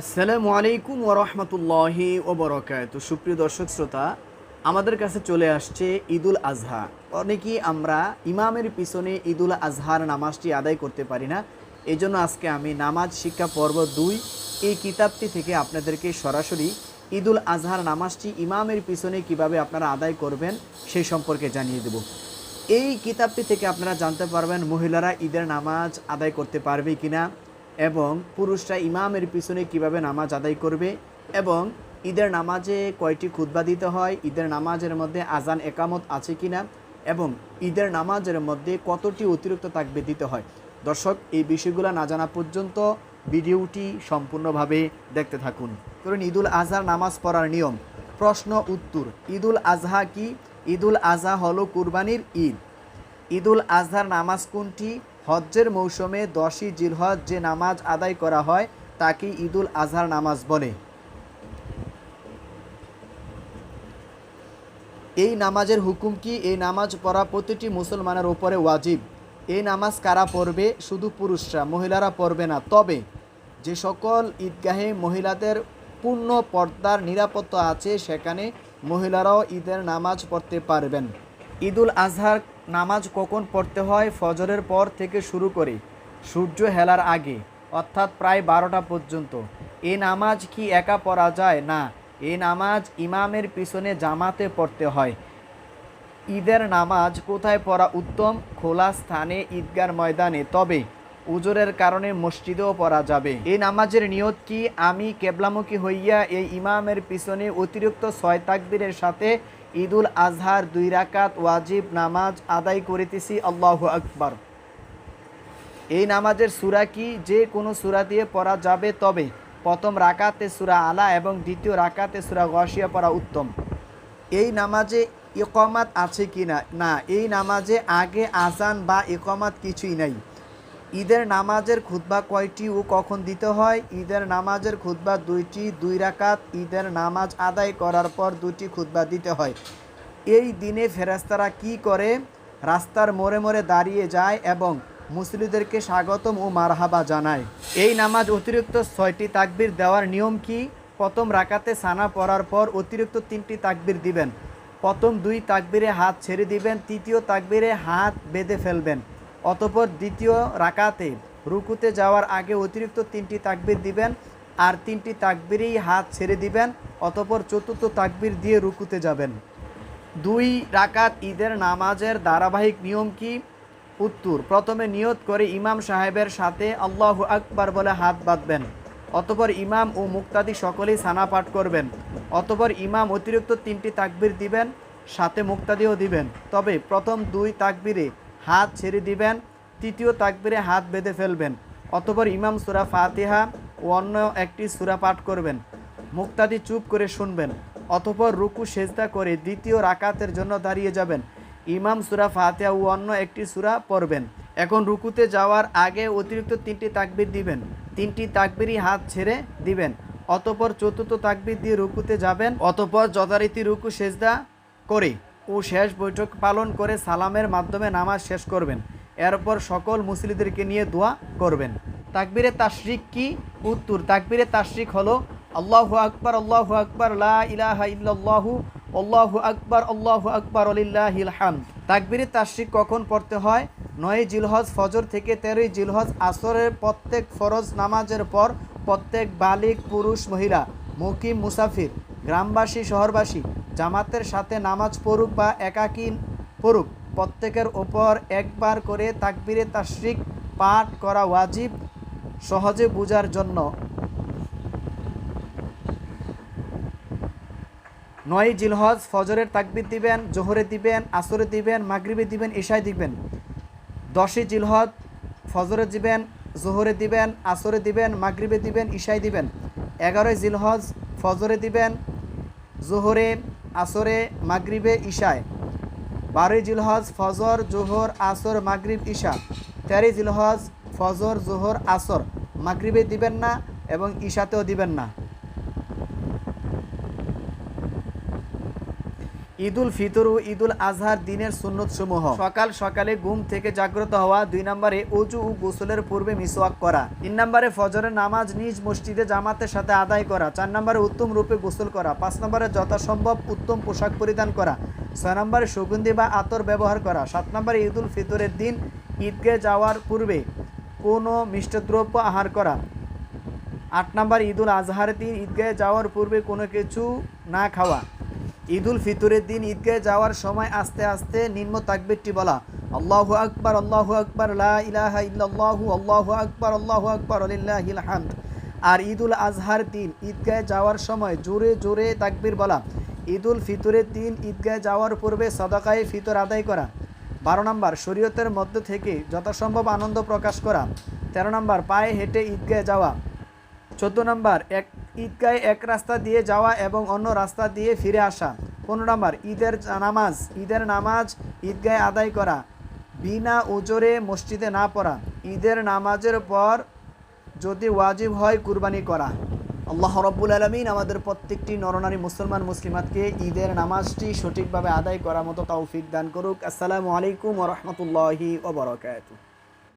আসসালামু আলাইকুম ওরহমতুল্লাহি ওবরকাত সুপ্রিয় দর্শক শ্রোতা, আমাদের কাছে চলে আসছে ঈদুল আজহা। অনেকেই আমরা ইমামের পিছনে ঈদুল আজহার নামাজটি আদায় করতে পারি না। এই জন্য আজকে আমি নামাজ শিক্ষা পর্ব দুই, এই কিতাবটি থেকে আপনাদেরকে সরাসরি ঈদুল আজহার নামাজটি ইমামের পিছনে কীভাবে আপনারা আদায় করবেন সেই সম্পর্কে জানিয়ে দেব। এই কিতাবটি থেকে আপনারা জানতে পারবেন মহিলারা ঈদের নামাজ আদায় করতে পারবে কিনা। এবং পুরুষরা ইমামের পিছনে কীভাবে নামাজ আদায় করবে এবং ঈদের নামাজে কয়টি খুতবা দিতে হয়, ঈদের নামাজের মধ্যে আজান একামত আছে কিনা এবং ঈদের নামাজের মধ্যে কতটি অতিরিক্ত তাকবে দিতে হয়। দর্শক, এই বিষয়গুলো না জানা পর্যন্ত ভিডিওটি সম্পূর্ণভাবে দেখতে থাকুন। কারণ ঈদুল আজহার নামাজ পড়ার নিয়ম। প্রশ্ন, উত্তর। ঈদুল আজহা কি? ঈদুল আজহা হলো কুরবানির ঈদ। ঈদুল আজহার নামাজ কোনটি? হজ্জের মৌসুমে দশই জিলহজ যে নামাজ আদায় করা হয় তাকে ঈদুল আজহার নামাজ বলে। এই নামাজের হুকুম কি? এই নামাজ পড়া প্রতিটি মুসলমানের ওপরে ওয়াজিব। এই নামাজ কারা পড়বে? শুধু পুরুষরা, মহিলারা পড়বে না। তবে যে সকল ঈদগাহে মহিলাদের পূর্ণ পর্দার নিরাপত্তা আছে, সেখানে মহিলারাও ঈদের নামাজ পড়তে পারবেন। ঈদুল আজহার নামাজ কখন পড়তে হয়? ফজরের পর থেকে শুরু করে। সূর্য হেলার আগে, অর্থাৎ প্রায় বারোটা পর্যন্ত। এই নামাজ কি একা পড়া যায়? না এই নামাজ ইমামের পিছনে জামাতে পড়তে হয়। ঈদের নামাজ কোথায় পড়া উত্তম? খোলা স্থানে ঈদগার ময়দানে। তবে, উজরের কারণে মসজিদেও পড়া যাবে। এই নামাজের নিয়ত কি? আমি কেবলামুখী হইয়া এই ইমামের পিছনে অতিরিক্ত ছয় তাকবীরের সাথে ঈদুল আজহার দুই রাকাত ওয়াজিব নামাজ আদায় করিতেছি, আল্লাহ আকবর। এই নামাজের সুরা কি? যে কোনো সুরা দিয়ে পড়া যাবে, তবে প্রথম রাকাতে সুরা আলা এবং দ্বিতীয় রাকাতে সুরা গসিয়া পড়া উত্তম। এই নামাজে ইকমাত আছে কি না? না, এই নামাজে আগে আজান বা ইকমাত কিছুই নাই। ঈদের নামাজের খুতবা কয়টি ও কখন দিতে হয়? ঈদের নামাজের খুতবা দুইটি, দুই রাকাত। ঈদের নামাজ আদায় করার পর দুটি খুতবা দিতে হয়। এই দিনে ফেরাস্তারা কি করে? রাস্তার মোড়ে মোড়ে দাঁড়িয়ে যায় এবং মুসলিদেরকে স্বাগতম ও মারহাবা জানায়। এই নামাজ অতিরিক্ত ছয়টি তাকবির দেওয়ার নিয়ম কি? প্রথম রাকাতে সানা পড়ার পর অতিরিক্ত তিনটি তাকবির দিবেন। প্রথম দুই তাকবিরে হাত ছেড়ে দিবেন, তৃতীয় তাকবিরে হাত বেঁধে ফেলবেন। অতপর দ্বিতীয় রাকাতে রুকুতে যাওয়ার আগে অতিরিক্ত তিনটি তাকবির দিবেন আর তিনটি তাকবিরেই হাত ছেড়ে দিবেন, অতপর চতুর্থ তাকবির দিয়ে রুকুতে যাবেন। দুই রাকাত ঈদের নামাজের ধারাবাহিক নিয়ম কি? উত্তর, প্রথমে নিয়ত করে ইমাম সাহেবের সাথে আল্লাহ আকবার বলে হাত বাঁধবেন, অতপর ইমাম ও মুক্তাদি সকলেই সানা পাঠ করবেন, অতপর ইমাম অতিরিক্ত তিনটি তাকবির দিবেন, সাথে মুক্তাদিও দিবেন। তবে প্রথম দুই তাকবিরে হাত ছেড়ে দিবেন, তৃতীয় তাকবিরে হাত বেঁধে ফেলবেন, অতপর ইমাম সুরা ফাতিহা ও অন্য একটি সুরা পাঠ করবেন। মুক্তাদি চুপ করে শুনবেন, অতপর রুকু, সেজদা করে দ্বিতীয় রাকাতের জন্য দাঁড়িয়ে যাবেন। ইমাম সুরা ফাতিহা ও অন্য একটি সুরা পড়বেন। এখন রুকুতে যাওয়ার আগে অতিরিক্ত তিনটি তাকবির দিবেন। তিনটি তাকবিরই হাত ছেড়ে দিবেন, অতপর চতুর্থ তাকবির দিয়ে রুকুতে যাবেন, অতপর যথারীতি রুকু, সেজদা করে ও শেষ বৈঠক পালন করে সালামের মাধ্যমে নামাজ শেষ করবেন। এরপর সকল মুসলিদেরকে নিয়ে দোয়া করবেন। তাকবিরে তাশরিক কি উত্তর? তাকবিরে তাশরিক হলো, আল্লাহু আকবর আল্লাহু আকবর, লা ইলাহা ইল্লাল্লাহু, আল্লাহু আকবার আল্লাহু আকবার আলিল্লাহিল হামদ। তাকবিরে তাশরিক কখন পড়তে হয়? নয় জিলহজ ফজর থেকে তেরোই জিলহজ আসরের প্রত্যেক ফরজ নামাজের পর প্রত্যেক বালিক, পুরুষ, মহিলা, মুকিম, মুসাফির। গ্রামবাসী, শহরবাসী, জামাতের সাথে নামাজ পড়ুক বা একাকী পড়ুক, প্রত্যেকের ওপর একবার করে তাকবিরে তাশরিক পাঠ করা ওয়াজিব, সহজে বোঝার জন্য। নয় জিলহজ ফজরের তাকবির দিবেন, জোহরে দিবেন, আসরে দিবেন, মাগরিবে দিবেন ইশায় দিবেন। দশই জিলহজ ফজরে দিবেন, জোহরে দিবেন, আসরে দিবেন, মাগরিবে দিবেন ইশায় দিবেন। এগারোই জিলহজ ফজরে দিবেন জোহরে, আসরে, মাগরিবে, ঈশায়। বারোই জিলহজ, ফজর, জোহর, আসর, মাগরিব, ঈশা। তেরোই জিলহজ, ফজর, জোহর, আসর। মাগরিবে দিবেন না এবং ঈশাতেও দিবেন না। ঈদুল ফিতর ও ঈদুল আজহার দিনের সুন্নত সমূহ সকাল সকালে ঘুম থেকে জাগ্রত হওয়া, দুই নম্বরে অজু ও গোসলের পূর্বে মিসওয়াক করা, তিন নম্বরে ফজরের নামাজ নিজ মসজিদে জামাতের সাথে আদায় করা, চার নম্বরে উত্তম রূপে গোসল করা, পাঁচ নম্বরে যথাসম্ভব উত্তম পোশাক পরিধান করা, ছয় নম্বরে সুগন্ধি বা আতর ব্যবহার করা, সাত নম্বরে ঈদুল ফিতরের দিন ঈদগাহে যাওয়ার পূর্বে কোনো মিষ্টদ্রব্য আহার করা, আট নম্বর ঈদুল আজহারের দিন ঈদগাহে যাওয়ার পূর্বে কোনো কিছু না খাওয়া। ঈদুল ফিতরের দিন ঈদগাহে যাওয়ার সময় আস্তে আস্তে নিম্ন তাকবিরটি বলা, আল্লাহু আকবার আল্লাহু আকবার আল্লাহু আকবার আল্লাহু আকবার লিল্লাহিল হামদ। আর ঈদুল আজহার দিন ঈদগাহে যাওয়ার সময় জোরে জোরে তাকবির বলা, ঈদুল ফিতরের দিন ঈদগাহে যাওয়ার পূর্বে সদাকায়ে ফিতর আদায় করা। বারো নম্বর, শরীয়তের মধ্য থেকে যথাসম্ভব আনন্দ প্রকাশ করা। তেরো নম্বর, পায়ে হেঁটে ঈদগাহে যাওয়া। চোদ্দ নম্বর, এক ঈদগাহে এক রাস্তা দিয়ে যাওয়া এবং অন্য রাস্তা দিয়ে ফিরে আসা। পনেরো নম্বর, ঈদের নামাজ। ঈদের নামাজ ঈদগাহে আদায় করা। বিনা ওজরে মসজিদে না পড়া। ঈদের নামাজের পর যদি ওয়াজিব হয় কুরবানি করা। আল্লাহ রব্বুল আলমিন আমাদের প্রত্যেকটি নরনারী মুসলমান, মুসলিমাতকে ঈদের নামাজটি সঠিকভাবে আদায় করার মতো তৌফিক দান করুক। আসসালামু আলাইকুম রহমতুল্লাহি ওবরাকাতুহ